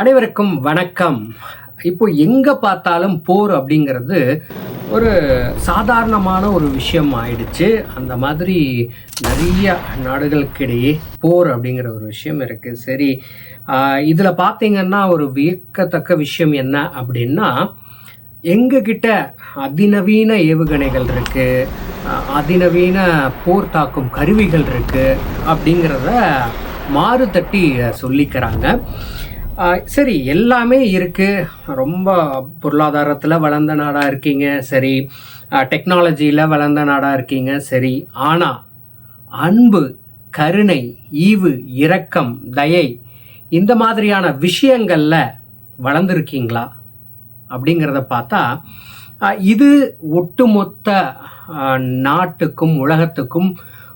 அனைவருக்கும் வணக்கம். இப்போ எங்க பார்த்தாலும் போர் அப்படிங்கிறது ஒரு சாதாரணமான ஒரு விஷயம் ஆயிடுச்சு. அந்த மாதிரி நிறைய நாடுகளுக்கிடையே போர் அப்படிங்கிற ஒரு விஷயம் இருக்கு. சரி இதில் பார்த்தீங்கன்னா ஒரு வியக்கத்தக்க விஷயம் என்ன அப்படின்னா எங்ககிட்ட அதிநவீன ஏவுகணைகள் இருக்கு அதிநவீன போர் தாக்கும் கருவிகள் இருக்கு அப்படிங்கிறத மாறு தட்டி சொல்லிக்கிறாங்க. சரி எல்லாமே இருக்குது ரொம்ப பொருளாதாரத்தில் வளர்ந்த நாடாக இருக்கீங்க சரி. டெக்னாலஜியில் வளர்ந்த நாடாக இருக்கீங்க சரி. ஆனால் அன்பு கருணை ஈவு இரக்கம் தயை இந்த மாதிரியான விஷயங்களில் வளர்ந்துருக்கீங்களா? அப்படிங்கிறத பார்த்தா இது ஒட்டுமொத்த நாட்டுக்கும் உலகத்துக்கும்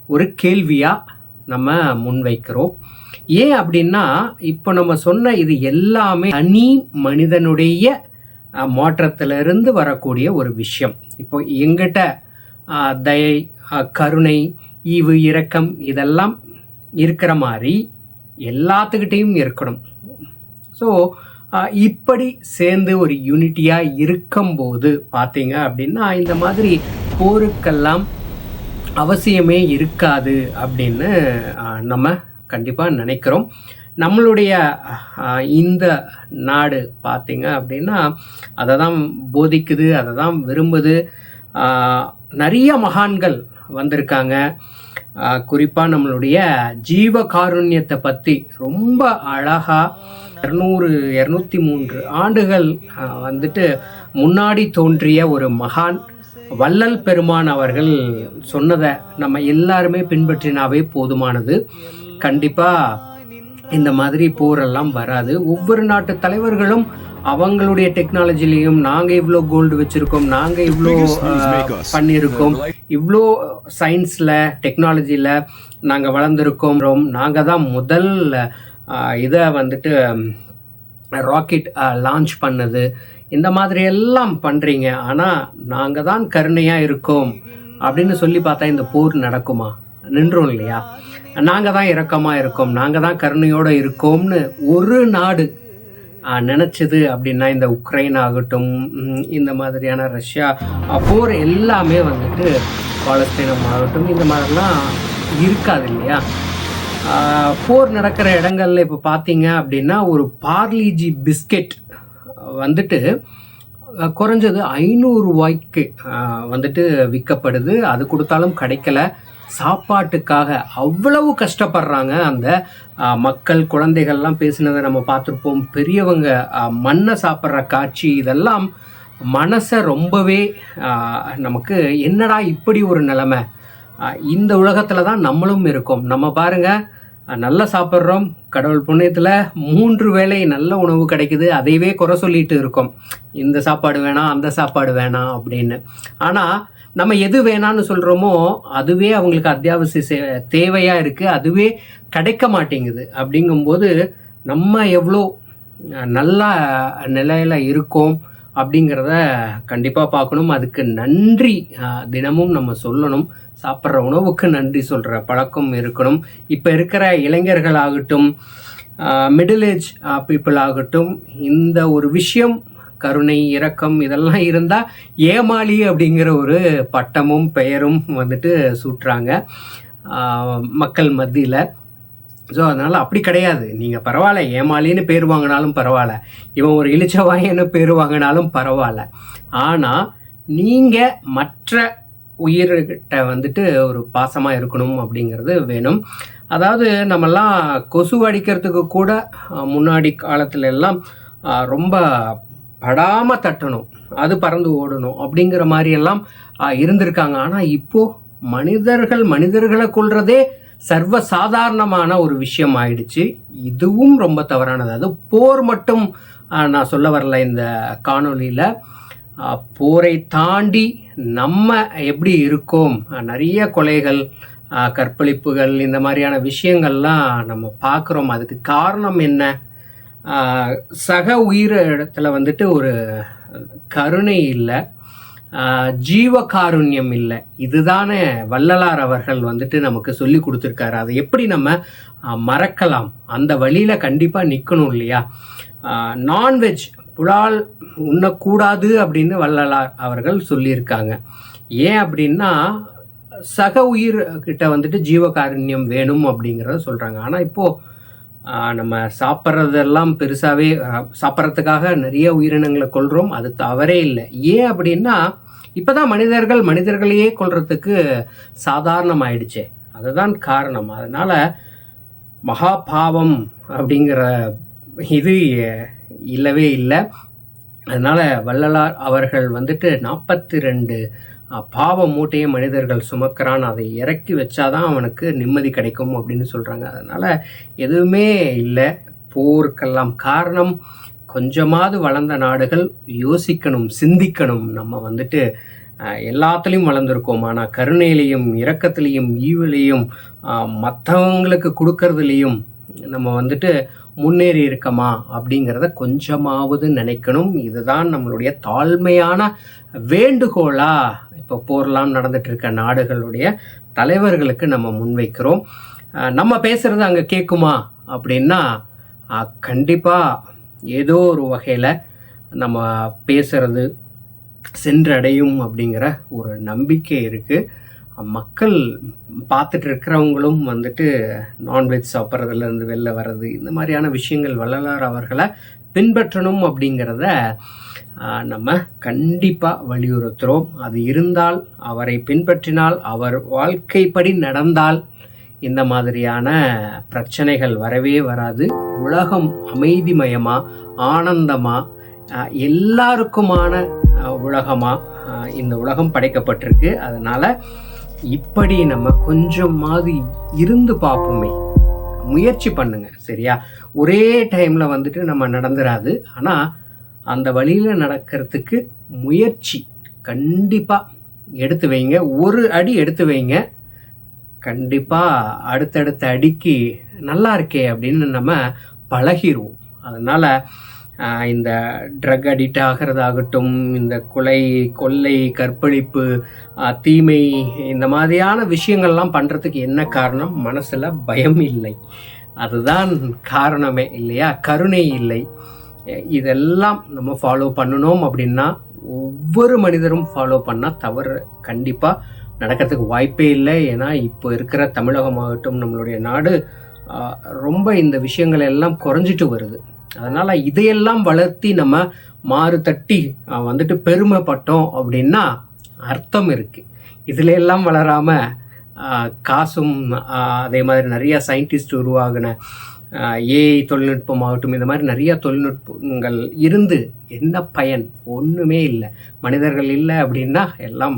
ஒரு கேள்வியாக நம்ம முன்வைக்கிறோம். ஏன் அப்படின்னா இப்போ நம்ம சொன்ன இது எல்லாமே தனி மனிதனுடைய மாற்றத்திலிருந்து வரக்கூடிய ஒரு விஷயம். இப்போ எங்கிட்ட தயை கருணை ஈவு இரக்கம் இதெல்லாம் இருக்கிற மாதிரி எல்லாத்துக்கிட்டேயும் இருக்கணும். ஸோ இப்படி சேர்ந்து ஒரு யூனிட்டியாக இருக்கும்போது பார்த்தீங்க அப்படின்னா இந்த மாதிரி போருக்கெல்லாம் அவசியமே இருக்காது அப்படின்னு நம்ம கண்டிப்பாக நினைக்கிறோம். நம்மளுடைய இந்த நாடு பார்த்தீங்க அப்படின்னா அதை தான் போதிக்குது அதை தான் விரும்புது நிறைய மகான்கள் வந்திருக்காங்க. குறிப்பாக நம்மளுடைய ஜீவ காருண்யத்தை பற்றி ரொம்ப அழகாக இரநூறு இரநூத்தி மூன்று ஆண்டுகள் வந்துட்டு முன்னாடி தோன்றிய ஒரு மகான் வள்ளல் பெருமான் அவர்கள் சொன்னதை நம்ம எல்லாருமே பின்பற்றினாவே போதுமானது. கண்டிப்பாக இந்த மாதிரி போரெல்லாம் வராது. ஒவ்வொரு நாட்டு தலைவர்களும் அவங்களுடைய டெக்னாலஜிலையும் நாங்கள் இவ்வளோ கோல்டு வச்சுருக்கோம் நாங்கள் இவ்வளோ பண்ணியிருக்கோம். இவ்வளோ சயின்ஸில் டெக்னாலஜியில் நாங்கள் வளர்ந்துருக்கோம். நாங்கள் தான் முதல் இதை வந்துட்டு ராக்கெட் லான்ச் பண்ணது. இந்த மாதிரி எல்லாம் பண்ணுறீங்க ஆனால் நாங்கள் தான் கருணையாக இருக்கோம். அப்படின்னு சொல்லி பார்த்தா இந்த போர் நடக்குமா? நின்றோம் இல்லையா? நாங்கள் தான் இரக்கமாக இருக்கோம் நாங்கள் தான் கருணையோடு இருக்கோம்னு ஒரு நாடு நினச்சது அப்படின்னா இந்த உக்ரைன் ஆகட்டும் இந்த மாதிரியான ரஷ்யா போர் எல்லாமே வந்துட்டு பாலஸ்தீனம் ஆகட்டும் இந்த மாதிரிலாம் இருக்காது இல்லையா? போர் நடக்கிற இடங்கள்ல இப்போ பார்த்தீங்க அப்படின்னா ஒரு பார்லிஜி பிஸ்கெட் வந்துட்டு குறைஞ்சது ஐநூறுரூவாய்க்கு வந்துட்டு விற்கப்படுது. அது கொடுத்தாலும் கிடைக்கல. சாப்பாட்டுக்காக அவ்வளவு கஷ்டப்படுறாங்க. அந்த மக்கள் குழந்தைகள்லாம் பேசினதை நம்ம பார்த்துருப்போம். பெரியவங்க மண்ணை சாப்பிட்ற காட்சி இதெல்லாம் மனசை ரொம்பவே நமக்கு என்னடா இப்படி ஒரு நிலைமை? இந்த உலகத்தில் தான் நம்மளும் இருக்கோம். நம்ம பாருங்க நல்லா சாப்பிட்றோம். கடவுள் புண்ணியத்தில் மூன்று வேளை நல்ல உணவு கிடைக்குது. அதையவே குறை சொல்லிட்டு இருக்கோம். இந்த சாப்பாடு வேணாம் அந்த சாப்பாடு வேணாம் அப்படின்னு. ஆனால் நம்ம எது வேணான்னு சொல்கிறோமோ அதுவே அவங்களுக்கு அத்தியாவசிய சே- தேவையா இருக்கு. அதுவே கிடைக்க மாட்டேங்குது. அப்படிங்கும்போது நம்ம எவ்வளோ நல்ல நிலையில இருக்கோம் அப்படிங்கிறத கண்டிப்பாக பார்க்கணும். அதுக்கு நன்றி தினமும் நம்ம சொல்லணும். சாப்பிட்ற உணவுக்கு நன்றி சொல்கிற பழக்கம் இருக்கணும். இப்போ இருக்கிற இளைஞர்களாகட்டும் மிடில் ஏஜ் பீப்புள் ஆகட்டும் இந்த ஒரு விஷயம் கருணை இரக்கம் இதெல்லாம் இருந்தால் ஏமாளி அப்படிங்கிற ஒரு பட்டமும் பெயரும் வந்துட்டு சூட்டுறாங்க மக்கள் மத்தியில். ஸோ அதனால் அப்படி கிடையாது. நீங்கள் பரவாயில்ல ஏமாளின்னு பேர் வாங்கினாலும் பரவாயில்ல. இவன் ஒரு இளிச்சவாயன்னு பேர் வாங்கினாலும் பரவாயில்ல. ஆனால் நீங்கள் மற்ற உயிர்கிட்ட வந்துட்டு ஒரு பாசமாக இருக்கணும் அப்படிங்கிறது வேணும். அதாவது நம்மெல்லாம் கொசு அடிக்கிறதுக்கு கூட முன்னாடி காலத்துல எல்லாம் ரொம்ப படாமல் தட்டணும். அது பறந்து ஓடணும் அப்படிங்கிற மாதிரியெல்லாம் இருந்திருக்காங்க. ஆனால் இப்போது மனிதர்கள் மனிதர்களை கொள்றதே சர்வ சாதாரணமான ஒரு விஷயம் ஆயிடுச்சு. இதுவும் ரொம்ப தவறானது. அது போர் மட்டும் நான் சொல்ல வரல இந்த காணொளியில். போரை தாண்டி நம்ம எப்படி இருக்கோம்? நிறைய கொலைகள் கற்பழிப்புகள் இந்த மாதிரியான விஷயங்கள்லாம் நம்ம பார்க்குறோம். அதுக்கு காரணம் என்ன? சக உயிர் இடத்துல வந்துட்டு ஒரு கருணை இல்லை. ஜீவகாருண்யம் இல்லை. இதுதானே வள்ளலார் அவர்கள் வந்துட்டு நமக்கு சொல்லி கொடுத்துருக்காரு. அதை எப்படி நம்ம மறக்கலாம்? அந்த வழியில் கண்டிப்பாக நிற்கணும் இல்லையா? நான்வெஜ் புலால் உண்ணக்கூடாது அப்படின்னு வள்ளலார் அவர்கள் சொல்லியிருக்காங்க. ஏன் அப்படின்னா சக உயிர் கிட்ட வந்துட்டு ஜீவகாருண்யம் வேணும் அப்படிங்கிறத சொல்கிறாங்க ஆனால் இப்போது நம்ம சாப்பிட்றதெல்லாம் பெருசாகவே சாப்பிட்றதுக்காக நிறைய உயிரினங்களை கொள்கிறோம் அது தவறே இல்லை. ஏன் அப்படின்னா இப்போ தான் மனிதர்கள் மனிதர்களையே கொள்றதுக்கு சாதாரணமாயிடுச்சு. அதுதான் காரணம். அதனால் மகாபாவம் அப்படிங்கிற இது இல்லவே இல்லை. அதனால் வள்ளலார் அவர்கள் வந்துட்டு நாற்பத்தி ரெண்டு பாவ மூட்டையை மனிதர்கள் சுமக்கிறான் அதை இறக்கி வச்சாதான் அவனுக்கு நிம்மதி கிடைக்கும் அப்படின்னு சொல்கிறாங்க அதனால் எதுவுமே இல்லை. போருக்கெல்லாம் காரணம் கொஞ்சமாவது வளர்ந்த நாடுகள். யோசிக்கணும் சிந்திக்கணும். நம்ம வந்துட்டு எல்லாத்துலேயும் வளர்ந்துருக்கோம். ஆனால் கருணையிலையும் இரக்கத்துலேயும் ஈவிலையும் மற்றவங்களுக்கு கொடுக்கறதுலேயும் நம்ம வந்துட்டு முன்னேறி இருக்கமா அப்படிங்கிறத கொஞ்சமாவது நினைக்கணும். இதுதான் நம்மளுடைய தாழ்மையான வேண்டுகோளா இப்போ போர்லாம் நடந்துட்டு இருக்க நாடுகளுடைய தலைவர்களுக்கு நம்ம முன்வைக்கிறோம் நம்ம பேசுறது அங்கே கேட்குமா அப்படின்னா கண்டிப்பாக ஏதோ ஒரு வகையில் நம்ம பேசுறது சென்றடையும் அப்படிங்கிற ஒரு நம்பிக்கை இருக்குது மக்கள் பார்த்துட்டு இருக்கிறவங்களும் வந்துட்டு நான்வெஜ் சாப்பிட்றதுலேருந்து வெளில வர்றது இந்த மாதிரியான விஷயங்கள் வள்ளலார் அவர்களை பின்பற்றணும் அப்படிங்கிறத நம்ம கண்டிப்பாக வலியுறுத்துகிறோம் அது இருந்தால் அவரை பின்பற்றினால் அவர் வாழ்க்கைப்படி நடந்தால் இந்த மாதிரியான பிரச்சனைகள் வரவே வராது. உலகம் அமைதிமயமாக ஆனந்தமாக எல்லாருக்குமான உலகமாக இந்த உலகம் படைக்கப்பட்டிருக்கு. அதனால் இப்படி நம்ம கொஞ்சமாவது இருந்து பார்ப்போமே. முயற்சி பண்ணுங்க சரியா? ஒரே டைமில் வந்துட்டு நம்ம நடந்துராது. ஆனால் அந்த வழியில் நடக்கிறதுக்கு முயற்சி கண்டிப்பாக எடுத்து வைங்க. ஒரு அடி எடுத்து வைங்க. கண்டிப்பாக அடுத்தடுத்த அடிக்கு நல்லா இருக்கே அப்படின்னு நம்ம பழகிடுவோம் அதனால் இந்த ட்ரக் அடிக்ட் ஆகிறதாகட்டும் இந்த கொலை கொள்ளை கற்பழிப்பு தீமை இந்த மாதிரியான விஷயங்கள்லாம் பண்ணுறதுக்கு என்ன காரணம்? மனசில் பயம் இல்லை. அதுதான் காரணமே இல்லையா? கருணை இல்லை. இதெல்லாம் நம்ம ஃபாலோ பண்ணணும் அப்படின்னா ஒவ்வொரு மனிதரும் ஃபாலோ பண்ணால் தவறு கண்டிப்பாக நடக்கிறதுக்கு வாய்ப்பே இல்லை. ஏன்னா இப்போ இருக்கிற தமிழகமாகட்டும் நம்மளுடைய நாடு ரொம்ப இந்த விஷயங்கள் எல்லாம் குறைஞ்சிட்டு வருது. அதனால் இதையெல்லாம் வளர்த்தி நம்ம மாறு தட்டி வந்துட்டு பெருமைப்பட்டோம் அப்படின்னா அர்த்தம் இருக்குது இதில் எல்லாம் வளராமல் காசும் அதே மாதிரி நிறையா சயின்டிஸ்ட் உருவாகின ஏஐ தொழில்நுட்பம் ஆகட்டும் இந்த மாதிரி நிறைய தொழில்நுட்பங்கள் இருந்து என்ன பயன்? ஒன்றுமே இல்லை. மனிதர்கள் இல்லை அப்படின்னா எல்லாம்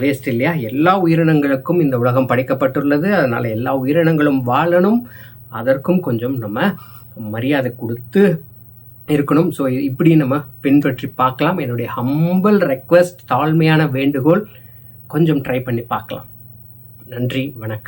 வேஸ்ட் இல்லையா? எல்லா உயிரினங்களுக்கும் இந்த உலகம் படைக்கப்பட்டுள்ளது. அதனால் எல்லா உயிரினங்களும் வாழணும். அதற்கும் கொஞ்சம் நம்ம மரியாதை கொடுத்து இருக்கணும். ஸோ இப்படி நம்ம பின்பற்றி பார்க்கலாம். என்னுடைய ஹம்பிள் ரெக்வஸ்ட் தாழ்மையான வேண்டுகோள் கொஞ்சம் ட்ரை பண்ணி பார்க்கலாம். நன்றி வணக்கம்.